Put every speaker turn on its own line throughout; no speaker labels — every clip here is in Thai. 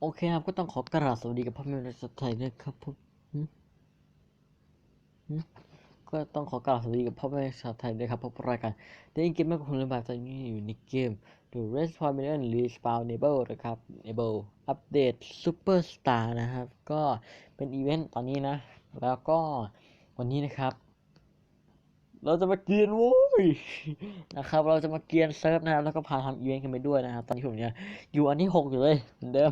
โอเคครับก็ต้องขอกราบสวัสดีกับพ่อแม่ในสไทยด้วยครับผมก็ต้องขอกราบสวัสดีกับพ่อแม่ชาวไทยด้วยครับเพราะรายการได้ยินเกมแม่กับคนเล่นบาตอนนี้อยู่ในเกม The Respawn Million Respawn Enable นะครับ Enable อัปเดต Superstar นะครับ ก็เป็นอีเวนต์ตอนนี้นะ แล้วก็วันนี้นะครับ เราจะมาเกียนโว้ยนะครับ เราจะมาเกียนเซิร์ฟนะครับแล้วก็พาทำอีเวนต์กันไปด้วยนะครับตอนนี้ผมเนี่ยอยู่อันที่หกอยู่เลยเหมือนเดิม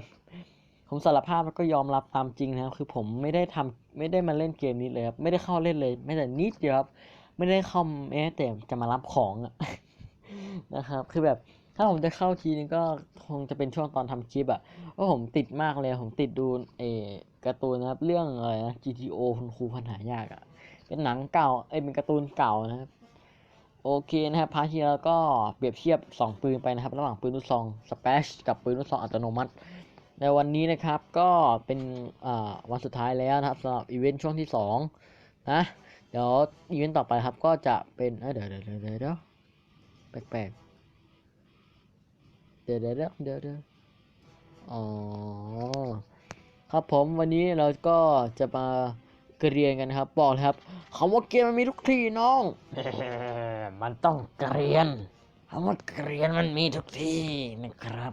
ผมสารภาพแล้วก็ยอมรับตามจริงนะครับ คือผมไม่ได้ทำไม่ได้มาเล่นเกมนี้เลยครับไม่ได้เข้าเล่นเลยแม้แต่นิดเดียวครับไม่ได้เข้าแม้แต่จะมารับของนะครับ คือแบบถ้าผมจะเข้าทีนึงก็คงจะเป็นช่วงตอนทำคลิปอะเพราะผมติดมากเลยผมติดดูเออการ์ตูนนะครับ เรื่องอะไรนะ GTO คุณครูพันหายากอะ เป็นหนังเก่าเอ้ยเป็นการ์ตูนเก่านะครับ โอเคนะครับพาร์ทที่แล้วก็เปรียบเทียบ 2 ปืนไปนะครับ ระหว่างปืนลูกซองสเปชกับปืนลูกซองอัตโนมัติ ในวันนี้นะครับก็เป็นวันสุดท้ายแล้วนะครับสำหรับอีเวนต์ช่วงที่2นะเดี๋ยวอีเวนต์ต่อไปครับก็จะเป็นเดี๋ยวเดี๋ยวเดี๋ยวเดี๋ยวเดี๋ยวแปลกๆเดี๋ยวเดี๋ยวเดี๋ยวเดี๋ยวอ๋อครับผมวันนี้เราก็จะมา เกรียนกันนะครับ บอกเลยครับคำว่าเกรียนมันมีทุกที่น้อง มันต้องเกรียนคำว่าเกรียนมันมีทุกที่นะครับ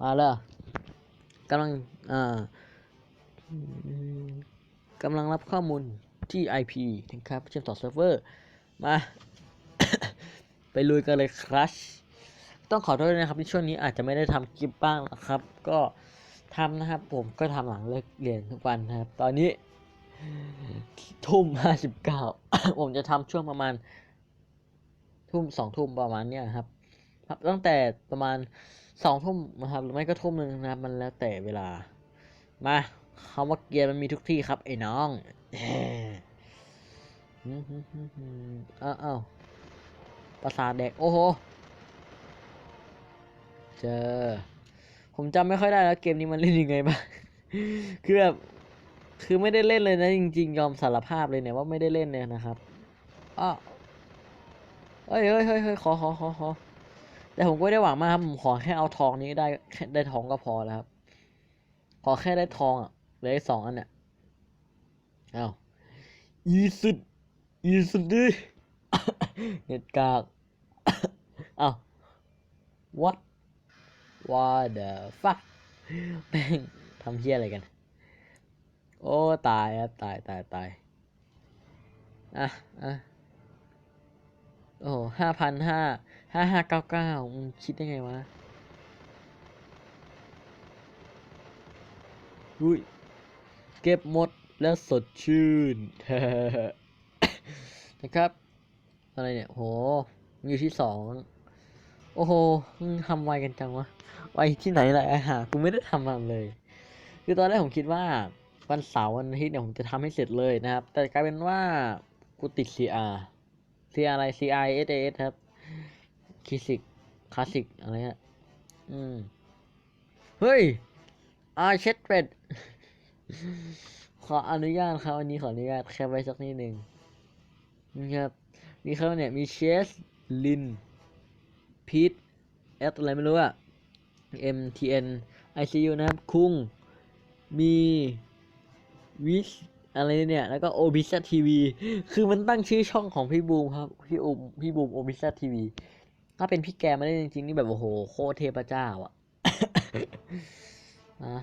มาเลยกำลังอ่าอืมกำลังรับข้อมูลที่ IP นะครับเชื่อมต่อเซิร์ฟเวอร์ มา ไปลุยกันเลยครับต้องขอโทษด้วยนะครับที่ช่วงนี้อาจจะไม่ได้ทำคลิปบ้างนะครับ ก็ทำนะครับผมก็ทำหลังเลิกเรียนทุกวันนะครับ ตอนนี้ ทุ่มห้าสิบเก้าผมจะทำช่วงประมาณ ทุ่มสองทุ่มประมาณเนี้ยครับ ครับตั้งแต่ประมาณสองทุ่มนะครับ หรือไม่ก็ทุ่มหนึ่งนะครับ มันแล้วแต่เวลา มาคำว่าเกียร์มันมีทุกที่ครับ ไอ้น้องหือ้าวอ้าวประสาทแดก โอ้โห เจอ ผมจำไม่ค่อยได้แล้วเกมนี้มันเล่นยังไงบ้าง คือแบบ คือไม่ได้เล่นเลยนะจริงๆ ยอมสารภาพเลยเนี่ยว่าไม่ได้เล่นเลยนะครับอ้าวเฮ้ยเฮ้ยเฮ้ยเฮ้ยขอขอขอขอแต่ผมก็ไม่ได้หวังมากครับผมขอแค่เอาทองนี้ได้ได้ทองก็พอแล้วครับ ขอแค่ได้ทองอะเหลือสองอันเนี่ยเอ้าอีสุดอีสุดดิเน็ตกากอ้าว what what the fuck แม่งทำเฮี้ยอะไรกัน โอ้ ตายครับตายตายตายอะอะโอ้ห้าพันห้าห้าห้าเก้าเก้าคิดได้ไงวะอุ้ย เก็บหมดแล้วสดชื่น นะครับ อะไรเนี่ย โห อยู่ที่สอง โอ้โหทำไวกันจังวะ ไวที่ไหนล่ะอาหารกูไม่ได้ทำมันเลย คือตอนแรกผมคิดว่า วันเสาร์วันอาทิตย์เนี่ยผมจะทำให้เสร็จเลยนะครับ แต่กลายเป็นว่ากูติด CR CR อะไร CR SAS ครับคลาสิกคลาสสิกอะไรฮะอืม เฮ้ยอาเช็ดเป็ด ขออนุญาตครับอันนี้ขออนุญาตแคปไว้สักนิดหนึ่งนะครับ มีเขาเนี่ย มีเชส ลิน พีทเอสอะไรไม่รู้อะ MTN ICU นะครับ คุง มี วิชอะไรเนี่ย แล้วก็โอบิซทีวีคือมันตั้งชื่อช่องของพี่บูมครับ พี่อูมพี่บูมโอบิซทีวีถ้าเป็นพี่แกมาได้จริงๆนี่แบบโอ้โหโคตรเทพเจ้าอะนะ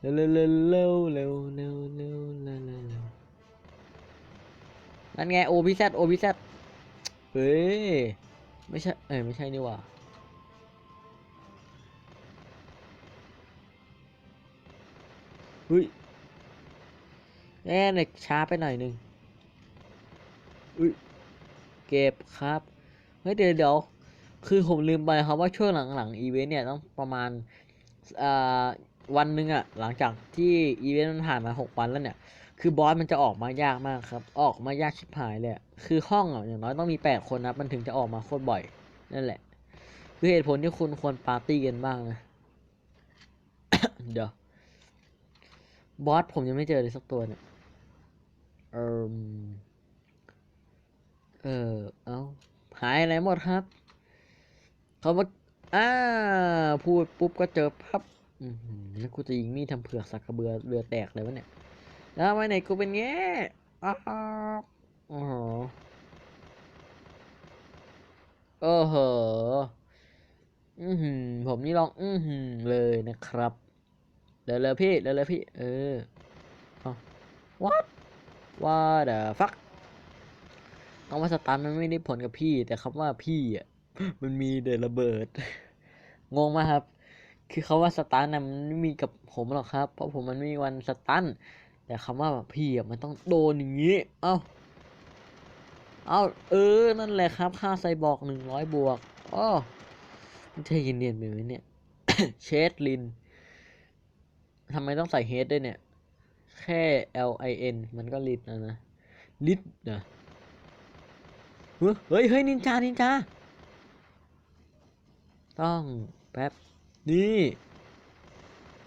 เร็วเร็วเร็วเร็วเร็วเร็วเร็วเร็วเร็วนั่นไงโอบิซโอบิซเฮ้ยไม่ใช่เอ้ยไม่ใช่นี่ว่าอุ้ย แน่เน็กช้าไปหน่อยหนึ่งอุ้ยเก็บครับเฮ้ยเดี๋ยวเดี๋ยวคือผมลืมไปครับว่าช่วงหลังๆอีเวนต์เนี่ยต้องประมาณอ่าวันหนึ่งอะหลังจากที่อีเวนต์มันผ่านมาหกวันแล้วเนี่ย คือบอสมันจะออกมายากมากครับ ออกมายากชิบหายเลยอะคือห้องอะอย่างน้อยต้องมีแปดคนนะมันถึงจะออกมาโคตรบ่อย นั่นแหละ คือเหตุผลที่คุณควรปาร์ตี้กันบ้างนะเดี๋ยวบอสผมยังไม่เจอเลยสักตัวเนี่ย เออเออ เอาหายอะไรหมดครับ เขามาอ่าพูดปุ๊บก็เจอพับอือหือแล้วกูจะยิงมีดทำเผือกสักกระเบือเรือแตกเลยวะเนี่ย แล้วไมไหนกูเป็นเงี้อ้าวโอ้โหโอ้โหอือหือผมนี่ลอง อือหือเลยนะครับ เร็วๆพี่ เร็วๆพี่ เออ เอา what what the fuck คำว่าสตันมันไม่ได้ผลกับพี่ แต่คำว่าพี่อะมันมีเดระเบิด งงมากครับ คือเขาว่าสตันนะมันไม่มีกับผมหรอกครับ เพราะผมมันไม่มีวันสตันแต่คำว่าแบบพี่อะมันต้องโดนอย่างนี้ เอ้า เอ้าเออ นั่นแหละครับ ค่าไซบอร์กหนึ่งร้อยบวกอ้อมันใช่ยินเนียนไปไหมเนี่ย เชดลินทำไมต้องใส่เฮดด้วยเนี่ย แค่ L I N มันก็ลิดนะนะลิดนะเฮ้ยเฮ้ยนินจา นินจา ต้องแป๊บ นี่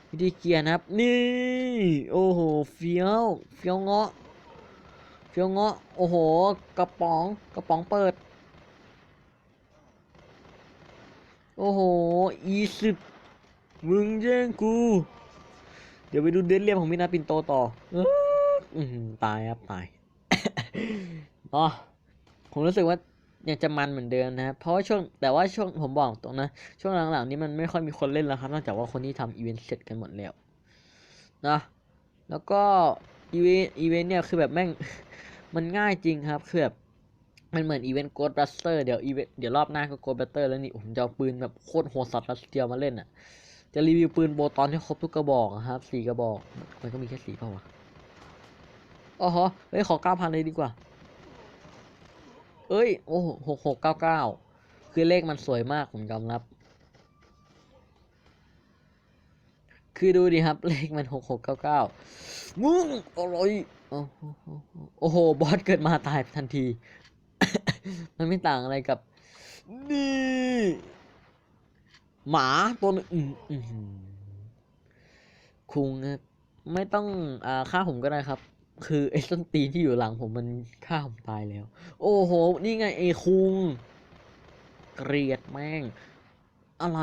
วิธีเกียร์นะครับ นี่ โอ้โห เฟี้ยว เฟี้ยวเงาะ เฟี้ยวเงาะ โอ้โห กระป๋อง กระป๋องเปิด โอ้โห อีสิบมึงแย่งกู ดี๋ยวไปดูเดนเรียมของมินาปินโตต่อเอ้ออือหือตายครับตายอ๋อผมรู้สึกว่ายังจะมันเหมือนเดิมนะครับ เพราะว่าช่วงแต่ว่าช่วงผมบอกตรงนะ ช่วงหลังๆนี้มันไม่ค่อยมีคนเล่นแล้วครับ นอกจากว่าคนที่ทำอีเวนต์เสร็จกันหมดแล้วนะแล้วก็อีเวนต์อีเวนต์เนี่ยคือแบบแม่งมันง่ายจริงครับคือแบบมันเหมือนอีเวนต์โกดบัสเตอร์เดี๋ยวอีเวนต์เดี๋ยวรอบหน้าก็โกดบัสเตอร์แล้วนี่ผมจะเอาปืนแบบโคตรโหดสัตว์รัสเซียมาเล่นอะ จะรีวิวปืนโบตอนที่ครบทุกกระบอกอะครับสี่กระบอก มันก็มีแค่สี่เปล่าวะอ๋อฮะเฮ้ยขอเก้าพันเลยดีกว่า เอ้ย โอ้หกหกเก้าเก้าคือเลขมันสวยมากผมยอมรับ คือดูดิครับ เลขมันหกหกเก้าเก้ามึงอะไรโอ้โหโอ้โหบอสเกิดมาตายทันที มันไม่ต่างอะไรกับ นี่ หมาตัวหนึงคุงไม่ต้องอ่าฆ่าผมก็ได้ครับ คือไอ้ส้นตีนที่อยู่หลังผมมันฆ่าผมตายแล้ว โอ้โห นี่ไงไอ้คุง เกลียดแม่ง อะไร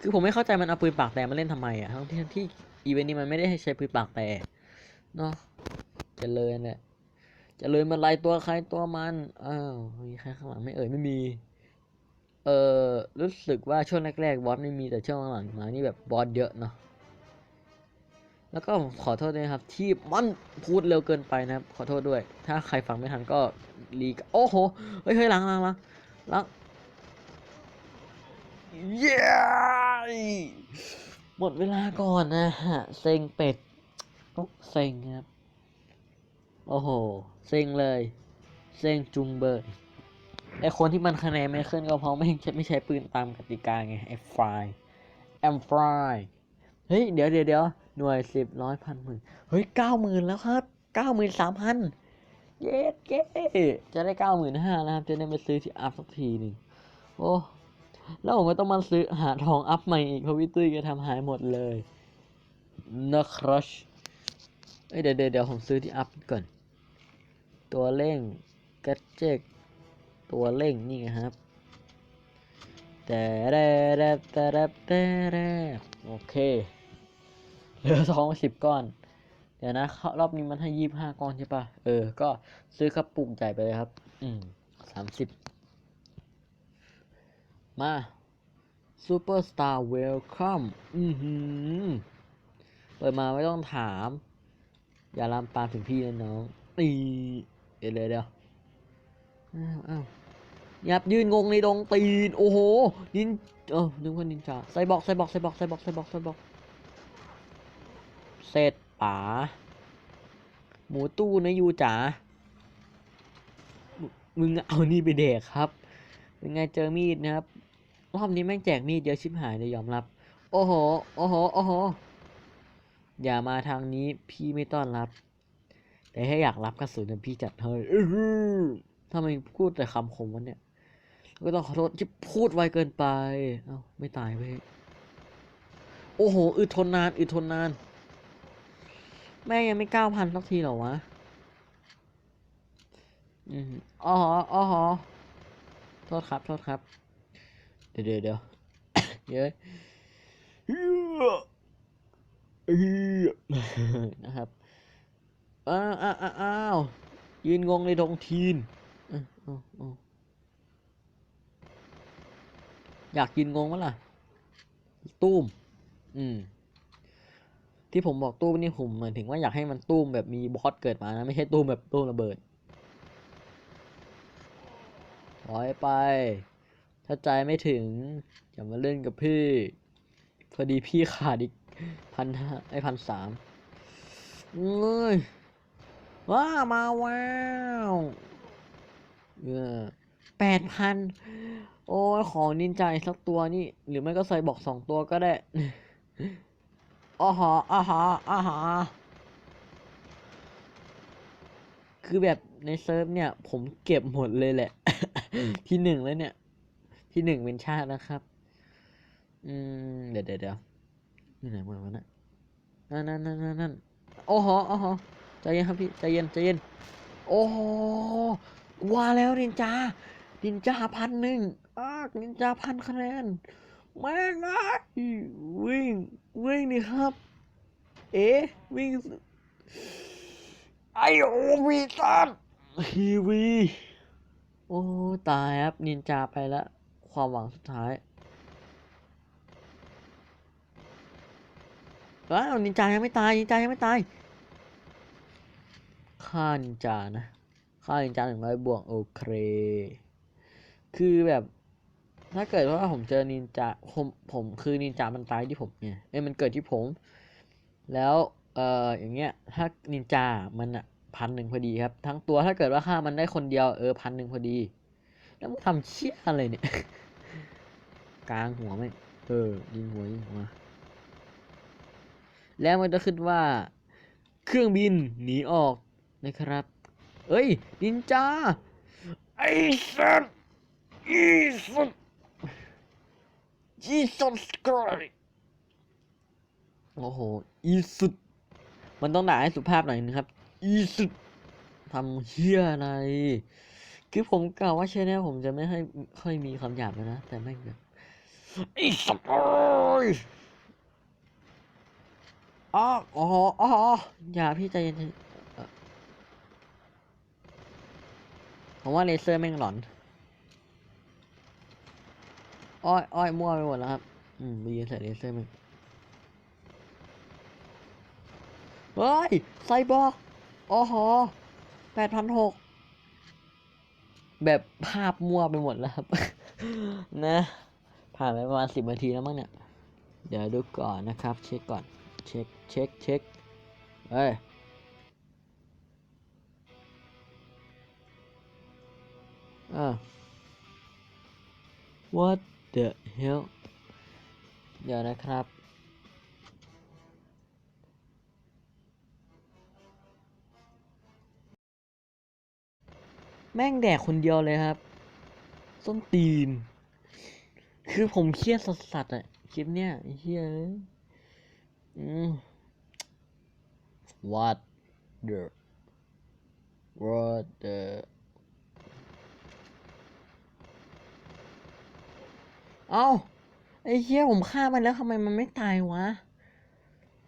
คือผมไม่เข้าใจมันเอาปืนปากแต่มาเล่นทำไมอะทั้งที่ที่อีเวนต์นี้มันไม่ได้ให้ใช้ปืนปากแต่เนาะจะเลยเนี่ย จะเลยมันไล่ตัวใครตัวมันอ้าวมีใครข้างหลังไม่เอ่ยไม่มี เออรู้สึกว่าช่วงแรกๆบอสไม่มีแต่ช่วงหลังๆมานี่แบบบอสเยอะเนาะแล้วก็ขอโทษด้วยนะครับ ที่มันพูดเร็วเกินไปนะครับ ขอโทษด้วย ถ้าใครฟังไม่ทันก็รีโอ้โหเฮ้ยเฮ้ยหลังหลังหลังหลังเย้หมดเวลาก่อนนะฮะเซ็งเป็ดก็เซ็งครับ โอ้โห เซ็งเลย เซ็งจุงเบยไอคนที่มันคะแนนไม่ขึ้นก็เพราะไม่ใช่ไม่ใช้ปืนตามกติกาไงไอฟรายแอมฟรายเฮ้ย เดี๋ยวเดี๋ยวเดี๋ยวหน่วยสิบร้อยพันหมื่นเฮ้ยเก้าหมื่นแล้วครับเก้าหมื่นสามพันเย้เย้จะได้เก้าหมื่นห้านะครับ จะได้ไปซื้อที่อัพสักทีหนึ่งโอ้แล้วผมก็ต้องมาซื้อหาทองอัพใหม่อีกเพราะวิตุ้ยก็ทำหายหมดเลยนะครับเอ้ยเดี๋ยวเดี๋ยวผมซื้อที่อัพก่อน ตัวเร่งกัจเจกตัวเร่งนี่ครับแต่แรแรแต่แรแต่แรโอเคเหลือทองสิบก้อน เดี๋ยวนะรอบนี้มันให้ยี่ห้าก้อนใช่ปะเออ ก็ซื้อกระปุกใหญ่ไปเลยครับ อืมสามสิบมาซูเปอร์สตาร์เวลคัมอือหือเปิดมาไม่ต้องถาม อย่าลามปามถึงพี่นะน้องนี่เดี๋ยวเดี๋ยวเดียวอ้าวอ้าวยับยืนงงในดงตีน โอ้โห นิน เออนึกว่านินจาใส่บอกใส่บอกใส่บอกใส่บอกใส่บอกใส่บอก เสร็จป๋า หมูตู้นะยูจ๋ามึมึงเอานี่ไปเด็กครับ เป็นไงเจอมีดนะครับ รอบนี้แม่งแจกมีดเยอะชิบหายเลยยอมรับ โอ้โห โอ้โห โอ้โห อย่ามาทางนี้พี่ไม่ต้อนรับ แต่ถ้าอยากรับกระสุนพี่จัดให้ทำไมพูดแต่คำคมวะเนี่ย ก็ต้องขอโทษที่พูดไวเกินไป เอ้าไม่ตายเว้ย โอ้โห อึดทนนาน อึดทนนาน แม่ยังไม่เก้าพันสักทีหรอวะ อืมอ๋ออ๋อโทษครับ โทษครับ เดี๋ยวเดี๋ยวเดี๋ยวเยอะเฮ้ยเฮ้ยนะครับ อ้าวอ้าวอ้าวาวยืนงงในดงทีนอ้าวอ้าวอ้าวอยากยืนงงมั้ยล่ะตุ้ม อืม ที่ผมบอกตุ้มนี่ผมหมายถึงว่าอยากให้มันตุ้มแบบมีบอสเกิดมานะ ไม่ใช่ตุ้มแบบตุ้มระเบิดถอยไป ถ้าใจไม่ถึง อย่ามาเล่นกับพี่ พอดีพี่ขาดอีกพันห้าไอพันสามเอ้ย ว้ามาว้าวเออแปดพันโอ้ยของนินจาสักตัวนี่ หรือไม่ก็ใส่บอกสองตัวก็ได้อ๋อฮะอ๋อฮะอ๋อฮะคือแบบในเซิร์ฟเนี่ย ผมเก็บหมดเลยแหละ ที่หนึ่งแล้วเนี่ย ที่หนึ่งเป็นชาตินะครับ อืม เดี๋ยวเดี๋ยวเดี๋ยวอยู่ไหนหมดวะเนะนั่นนั่นนั่นนั่นนั่นโอ้โหโอ้โห ใจเย็นครับพี่ใจเย็นใจเย็น โอ้โหว่าแล้วนินจานินจาพันหนึ่งอ้านินจาพันคะแนนแม่งไอ้วิ่งวิ่งนี่ครับ เอ๊วิ่งไอโอวีตันฮีวีโอ้ตายครับนินจาไปแล้ว ความหวังสุดท้ายว้าวนินจายังไม่ตายนินจายังไม่ตาย ฆ่านินจานะฆ่านินจาหนึ่งร้อยบวกโอเค คือแบบ ถ้าเกิดว่าผมเจอนินจาผมผมคือนินจามันตายที่ผมไงเอ้ยมันเกิดที่ผม แล้วเอ่ออย่างเงี้ย ถ้านินจามันอะพันหนึ่งพอดีครับ ทั้งตัวถ้าเกิดว่าฆ่ามันได้คนเดียวเออพันหนึ่งพอดี แล้วมึงทำเชี่ยอะไรเนี่ย กลางหัวไหมเออยิงหัวยิงหัวแล้วมันจะขึ้นว่า เครื่องบินหนีออก นะครับ เอ้ย นินจา ไอ้สัตว์อีสัตว์ Jesus Christ โอ้โห อีสุด มันต้องด่าให้สุภาพหน่อยนะครับ อีสุดทำเฮี้ยอะไร คือผมกล่าวว่าชแนลผมจะไม่ให้ค่อยมีคำหยาบแล้วนะ แต่ไม่งแบบไอ้สัตว์เอ้ยอ๋ออ๋ออ๋ออย่าพี่ใจเย็นๆเอ่อ ผมว่าเลเซอร์แม่งหลอน อ้อยอ้อยมั่วไปหมดแล้วครับ อืมไปยืนใส่เลเซอร์แม่งเฮ้ย ไซบอร์กอ๋อหอแปดพันหกแบบภาพมั่วไปหมดแล้วครับ นะ ผ่านไปประมาณสิบนาทีแล้วมั้งเนี่ย เดี๋ยวดูก่อนนะครับ เช็คก่อน เช็ค เช็ค เช็คเฮ้ย อ่า what the hell เดี๋ยวนะครับ แม่งแดกคนเดียวเลยครับ ส้นตีน คือผมเครียดสัสๆอะคลิปเนี้ยเฮ้ยเอ้ยอืม what the what the เอ้าไอ้เหี้ยผมฆ่ามันแล้วทำไมมันไม่ตายวะ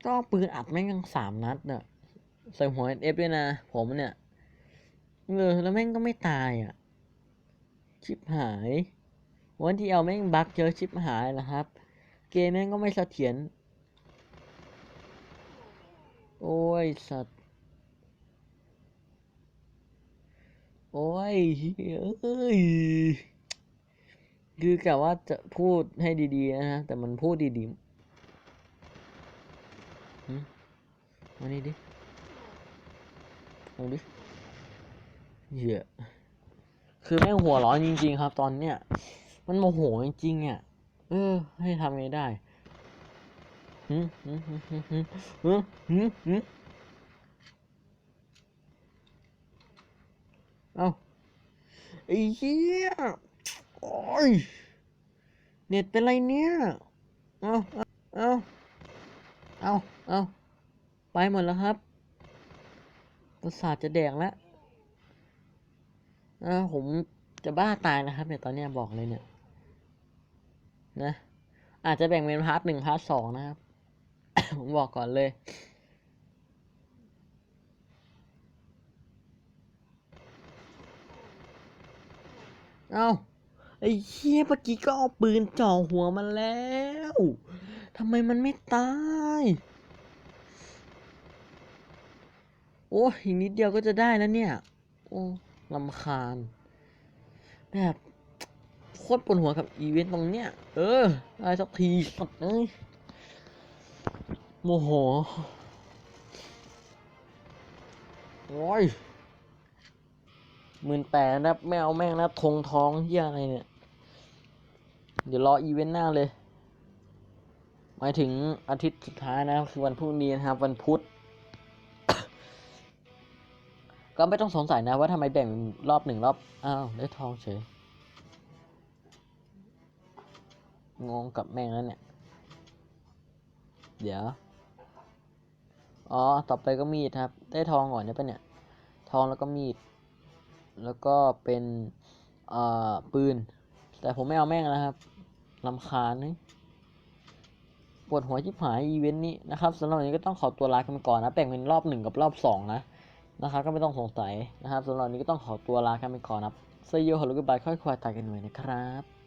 ก็ปืนอัดแม่งยังสามนัดน่ะใส่หัวเอฟด้วยนะ ผมเนี่ยเออแล้วแม่งก็ไม่ตายอะ ชิบหาย วันที่เอาแม่งบักเจอชิบหายแล้วครับ เกมแม่งก็ไม่เสถียร โอ้ยสัตว์ โอ้ยเอ้ย คือกะว่าจะพูดให้ดีๆนะฮะ แต่มันพูดดีๆมานี่ดิลงดิเหี้ยคือแม่งหัวร้อนจริง ๆ ครับ ตอนเนี้ย มันโมโหจริงๆอะ เออ ให้ทำไงได้หืหืหืหืหืหืเอ้าไอ้เหี้ย โอ้ย เน็ตเป็นไรเนี่ยเอาเอาเอาเอาเอาไปหมดแล้วครับ ประสาทจะแดงแล้วอ่าผมจะบ้าตายนะครับเนี่ยตอนเนี้ยบอกเลยเนี่ย นะ อาจจะแบ่งเป็นพาร์ทหนึ่งพาร์ทสองนะครับ ผมบอกก่อนเลยเอ้า ไอ้เหี้ยเมื่อกี้ก็เอาปืนจ่อหัวมันแล้วทำไมมันไม่ตาย โอ้อีกนิดเดียวก็จะได้แล้วเนี่ย โอ้ลำคาญ แบบโคตรปวดหัวกับอีเวนต์ตรงเนี้ย เออได้สักทีสัตว์เอ้ยโมโห โอ้ย หมื่นแปดนะไม่เอาแม่งนะธงทองเฮียอะไรเนี่ย เดี๋ยวรออีเวนต์หน้าเลย หมายถึงอาทิตย์สุดท้ายนะ คือวันพรุ่งนี้นะครับ วันพุธ ก็ไม่ต้องสงสัยนะว่าทำไมแบ่งรอบหนึ่งรอบ อ้าว ได้ทองเฉย งงกับแม่งแล้วเนี่ย เดี๋ยว อ๋อ ต่อไปก็มีดครับ ได้ทองก่อนเนี่ยปะเนี่ย ทองแล้วก็มีด แล้วก็เป็นปืน แต่ผมไม่เอาแม่งนะครับลำคาญนี่ปวดหัวชิบหายอีเวนต์นี้นะครับสำหรับวันนี้ก็ต้องขอตัวลากันไปก่อนนะแบ่งเป็นรอบหนึ่งกับรอบสองนะนะครับก็ไม่ต้องสงสัยนะครับสำหรับวันนี้ก็ต้องขอตัวลากันไปก่อนนะเซโยฮัลโหลกบายค่อยควายตายกันหน่อยนะครับ